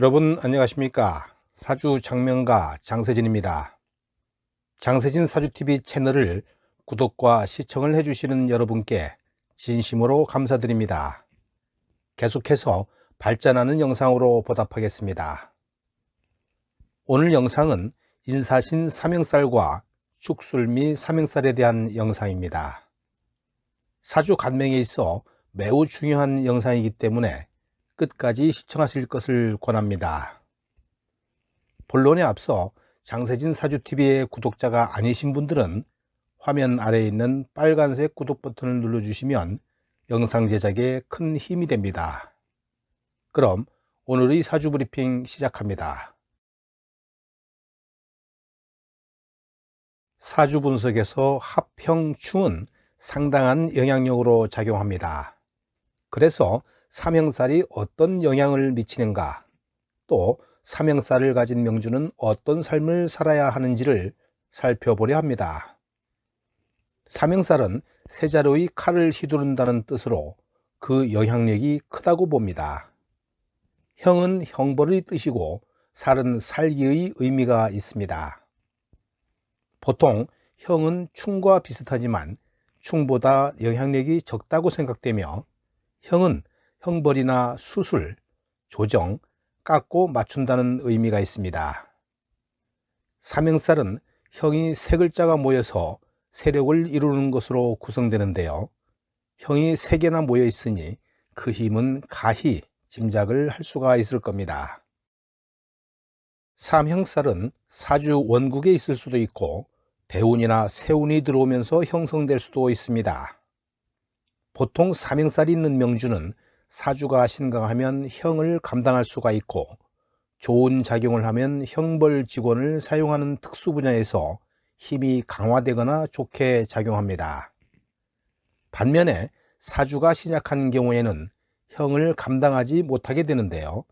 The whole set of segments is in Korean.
여러분 안녕하십니까? 사주 장명가 장세진입니다. 장세진 사주TV 채널을 구독과 시청을 해주시는 여러분께 진심으로 감사드립니다. 계속해서 발전하는 영상으로 보답하겠습니다. 오늘 영상은 인사신 삼형살과 축술 및 삼형살에 대한 영상입니다. 사주 간명에 있어 매우 중요한 영상이기 때문에 끝까지 시청하실 것을 권합니다. 본론에 앞서 장세진 사주TV의 구독자가 아니신 분들은 화면 아래에 있는 빨간색 구독 버튼을 눌러주시면 영상 제작에 큰 힘이 됩니다. 그럼 오늘의 사주 브리핑 시작합니다. 사주 분석에서 합형 충은 상당한 영향력으로 작용합니다. 그래서 삼형살이 어떤 영향을 미치는가, 또 삼형살을 가진 명주는 어떤 삶을 살아야 하는지를 살펴보려 합니다. 삼형살은 세 자루의 칼을 휘두른다는 뜻으로 그 영향력이 크다고 봅니다. 형은 형벌의 뜻이고 살은 살기의 의미가 있습니다. 보통 형은 충과 비슷하지만 충보다 영향력이 적다고 생각되며 형은 형벌이나 수술, 조정, 깎고 맞춘다는 의미가 있습니다. 삼형살은 형이 세 글자가 모여서 세력을 이루는 것으로 구성되는데요. 형이 세 개나 모여 있으니 그 힘은 가히 짐작을 할 수가 있을 겁니다. 삼형살은 사주 원국에 있을 수도 있고 대운이나 세운이 들어오면서 형성될 수도 있습니다. 보통 삼형살이 있는 명주는 사주가 신강하면 형을 감당할 수가 있고 좋은 작용을 하면 형벌 직원을 사용하는 특수 분야에서 힘이 강화되거나 좋게 작용합니다. 반면에 사주가 신약한 경우에는 형을 감당하지 못하게 되는데요.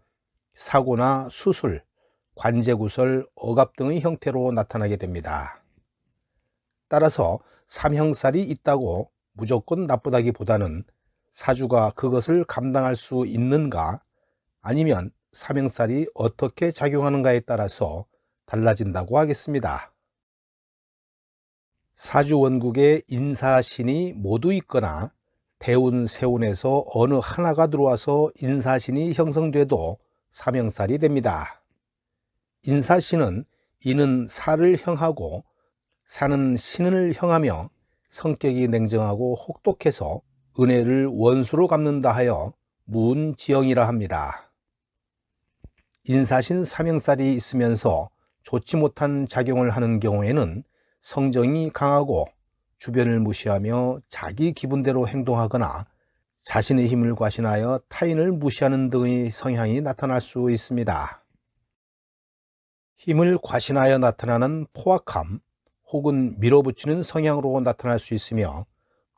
사고나 수술, 관제구설, 억압 등의 형태로 나타나게 됩니다. 따라서 삼형살이 있다고 무조건 나쁘다기보다는 사주가 그것을 감당할 수 있는가 아니면 삼형살이 어떻게 작용하는가에 따라서 달라진다고 하겠습니다. 사주 원국에 인사신이 모두 있거나 대운, 세운에서 어느 하나가 들어와서 인사신이 형성돼도 삼형살이 됩니다. 인사신은 이는 살을 형하고 사는 신을 형하며 성격이 냉정하고 혹독해서 은혜를 원수로 갚는다 하여 문지영이라 합니다. 인사신 삼형살이 있으면서 좋지 못한 작용을 하는 경우에는 성정이 강하고 주변을 무시하며 자기 기분대로 행동하거나 자신의 힘을 과신하여 타인을 무시하는 등의 성향이 나타날 수 있습니다. 힘을 과신하여 나타나는 포악함 혹은 밀어붙이는 성향으로 나타날 수 있으며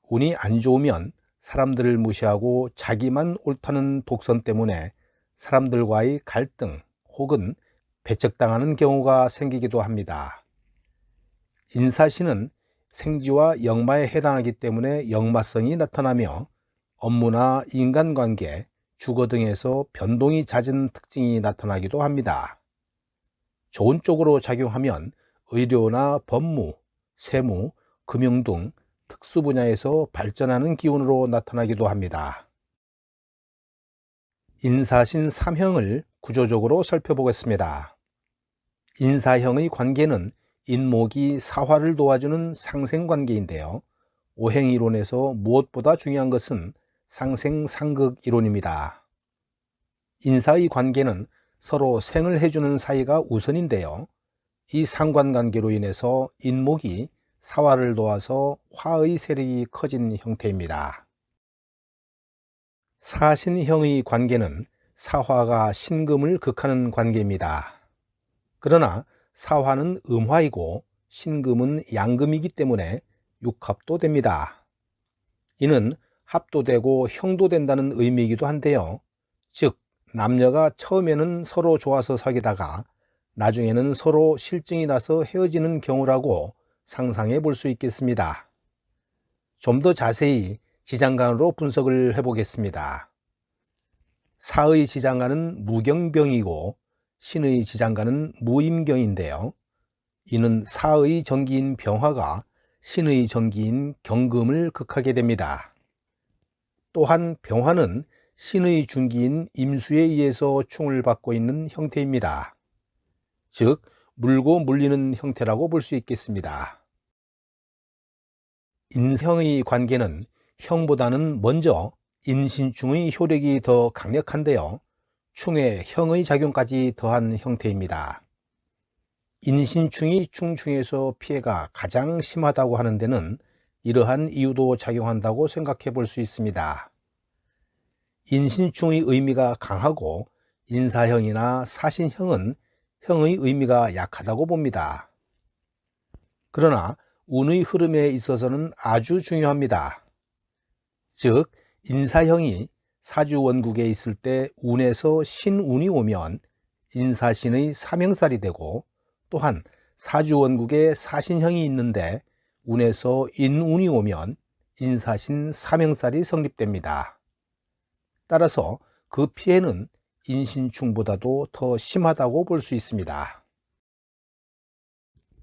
운이 안 좋으면 사람들을 무시하고 자기만 옳다는 독선 때문에 사람들과의 갈등 혹은 배척당하는 경우가 생기기도 합니다. 인사신은 생지와 역마에 해당하기 때문에 역마성이 나타나며 업무나 인간관계, 주거 등에서 변동이 잦은 특징이 나타나기도 합니다. 좋은 쪽으로 작용하면 의료나 법무, 세무, 금융 등 특수 분야에서 발전하는 기운으로 나타나기도 합니다. 인사신 3형을 구조적으로 살펴보겠습니다. 인사형의 관계는 인목이 사화를 도와주는 상생관계인데요. 오행이론에서 무엇보다 중요한 것은 상생상극 이론입니다. 인사의 관계는 서로 생을 해주는 사이가 우선인데요. 이 상관관계로 인해서 인목이 사화를 도와서 화의 세력이 커진 형태입니다. 사신형의 관계는 사화가 신금을 극하는 관계입니다. 그러나 사화는 음화이고 신금은 양금이기 때문에 육합도 됩니다. 이는 합도 되고 형도 된다는 의미이기도 한데요. 즉, 남녀가 처음에는 서로 좋아서 사귀다가 나중에는 서로 실증이 나서 헤어지는 경우라고 상상해 볼 수 있겠습니다. 좀 더 자세히 지장간으로 분석을 해보겠습니다. 사의 지장간은 무경병이고 신의 지장간은 무임경인데요. 이는 사의 정기인 병화가 신의 정기인 경금을 극하게 됩니다. 또한 병화는 신의 중기인 임수에 의해서 충을 받고 있는 형태입니다. 즉, 물고 물리는 형태라고 볼 수 있겠습니다. 인성의 관계는 형보다는 먼저 인신충의 효력이 더 강력한데요. 충에 형의 작용까지 더한 형태입니다. 인신충이 충 중에서 피해가 가장 심하다고 하는 데는 이러한 이유도 작용한다고 생각해 볼 수 있습니다. 인신충의 의미가 강하고 인사형이나 사신형은 형의 의미가 약하다고 봅니다. 그러나 운의 흐름에 있어서는 아주 중요합니다. 즉, 인사형이 사주 원국에 있을 때 운에서 신운이 오면 인사신의 사명살이 되고 또한 사주 원국에 사신형이 있는데 운에서 인운이 오면 인사신 사명살이 성립됩니다. 따라서 그 피해는 인신충보다도 더 심하다고 볼 수 있습니다.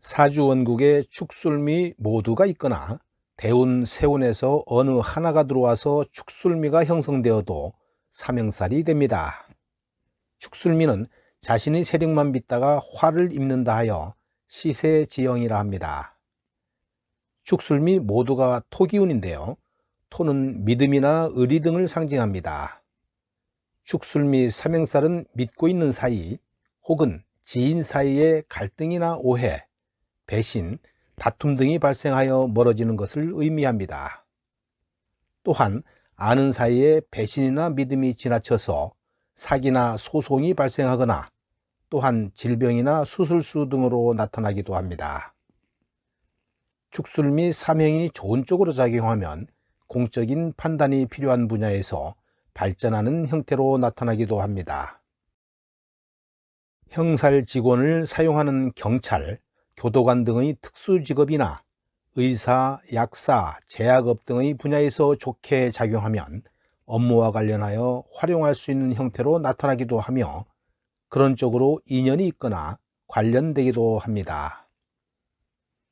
사주 원국에 축술미 모두가 있거나 대운, 세운에서 어느 하나가 들어와서 축술미가 형성되어도 사명살이 됩니다. 축술미는 자신의 세력만 믿다가 화를 입는다 하여 시세지형이라 합니다. 축술미 모두가 토기운인데요. 토는 믿음이나 의리 등을 상징합니다. 축술미 사명살은 믿고 있는 사이 혹은 지인 사이의 갈등이나 오해, 배신, 다툼 등이 발생하여 멀어지는 것을 의미합니다. 또한 아는 사이에 배신이나 믿음이 지나쳐서 사기나 소송이 발생하거나 또한 질병이나 수술수 등으로 나타나기도 합니다. 축술 및 사명이 좋은 쪽으로 작용하면 공적인 판단이 필요한 분야에서 발전하는 형태로 나타나기도 합니다. 형살 직원을 사용하는 경찰, 교도관 등의 특수 직업이나 의사, 약사, 제약업 등의 분야에서 좋게 작용하면 업무와 관련하여 활용할 수 있는 형태로 나타나기도 하며 그런 쪽으로 인연이 있거나 관련되기도 합니다.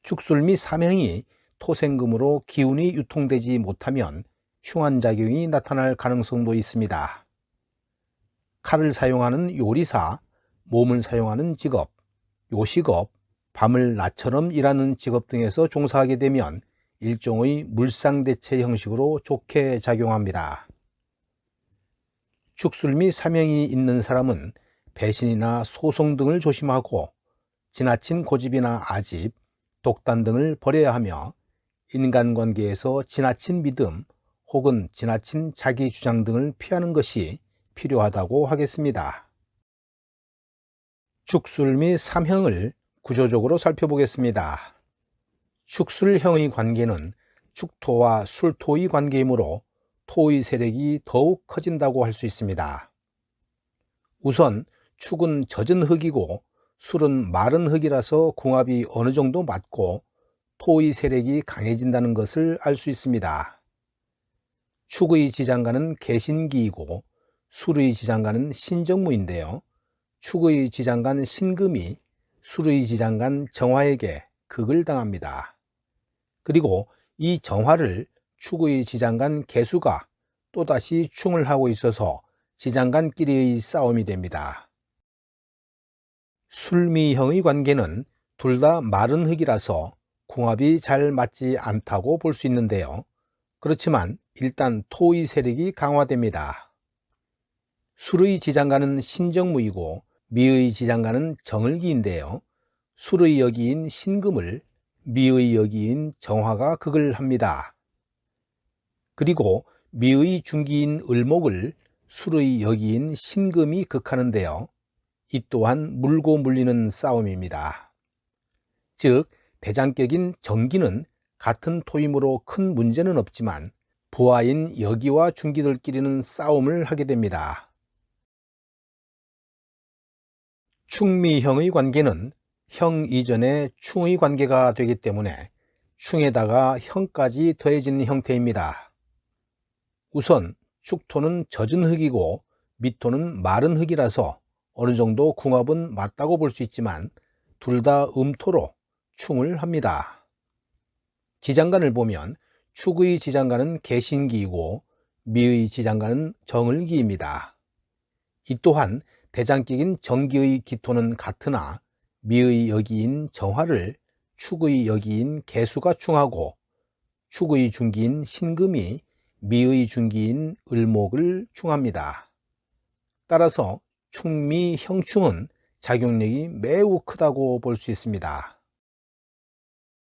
축술 및 사명이 토생금으로 기운이 유통되지 못하면 흉한작용이 나타날 가능성도 있습니다. 칼을 사용하는 요리사, 몸을 사용하는 직업, 요식업, 밤을 낮처럼 일하는 직업 등에서 종사하게 되면 일종의 물상대체 형식으로 좋게 작용합니다. 축술 및 사명이 있는 사람은 배신이나 소송 등을 조심하고 지나친 고집이나 아집, 독단 등을 버려야 하며 인간관계에서 지나친 믿음 혹은 지나친 자기 주장 등을 피하는 것이 필요하다고 하겠습니다. 축술 및 삼형을 구조적으로 살펴보겠습니다. 축술형의 관계는 축토와 술토의 관계이므로 토의 세력이 더욱 커진다고 할 수 있습니다. 우선 축은 젖은 흙이고 술은 마른 흙이라서 궁합이 어느 정도 맞고 토의 세력이 강해진다는 것을 알 수 있습니다. 축의 지장간은 개신기이고 술의 지장간은 신정무인데요. 축의 지장간 신금이 수르이 지장간 정화에게 극을 당합니다. 그리고 이 정화를 축의 지장간 개수가 또다시 충을 하고 있어서 지장간끼리의 싸움이 됩니다. 술미형의 관계는 둘 다 마른 흙이라서 궁합이 잘 맞지 않다고 볼 수 있는데요. 그렇지만 일단 토의 세력이 강화됩니다. 술의 지장간은 신정무이고 미의 지장간은 정을기인데요. 술의 여기인 신금을 미의 여기인 정화가 극을 합니다. 그리고 미의 중기인 을목을 술의 여기인 신금이 극하는데요. 이 또한 물고 물리는 싸움입니다. 즉, 대장격인 정기는 같은 토임으로 큰 문제는 없지만 부하인 여기와 중기들끼리는 싸움을 하게 됩니다. 충미형의 관계는 형 이전에 충의 관계가 되기 때문에 충에다가 형까지 더해진 형태입니다. 우선 축토는 젖은 흙이고 미토는 마른 흙이라서 어느 정도 궁합은 맞다고 볼 수 있지만 둘 다 음토로 충을 합니다. 지장간을 보면 축의 지장간은 개신기이고 미의 지장간은 정을기입니다. 이 또한 대장격인 정기의 기토는 같으나 미의 여기인 정화를 축의 여기인 개수가 충하고 축의 중기인 신금이 미의 중기인 을목을 충합니다. 따라서 충미 형충은 작용력이 매우 크다고 볼 수 있습니다.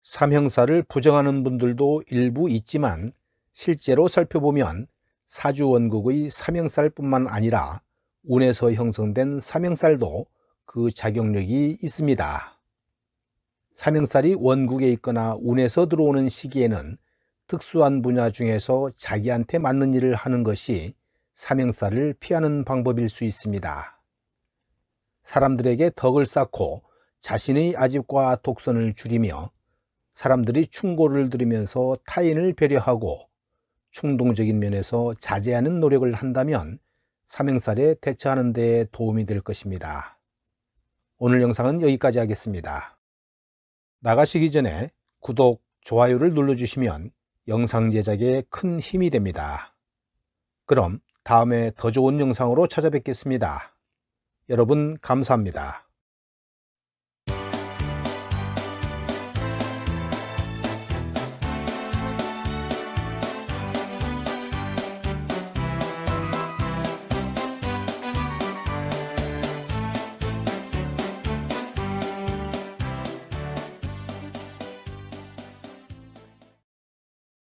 삼형사를 부정하는 분들도 일부 있지만 실제로 살펴보면 사주원국의 삼형살뿐만 아니라 운에서 형성된 삼형살도 그 작용력이 있습니다. 삼형살이 원국에 있거나 운에서 들어오는 시기에는 특수한 분야 중에서 자기한테 맞는 일을 하는 것이 삼형살을 피하는 방법일 수 있습니다. 사람들에게 덕을 쌓고 자신의 아집과 독선을 줄이며 사람들이 충고를 들으면서 타인을 배려하고 충동적인 면에서 자제하는 노력을 한다면 삼형살에 대처하는 데 도움이 될 것입니다. 오늘 영상은 여기까지 하겠습니다. 나가시기 전에 구독, 좋아요를 눌러주시면 영상 제작에 큰 힘이 됩니다. 그럼 다음에 더 좋은 영상으로 찾아뵙겠습니다. 여러분 감사합니다.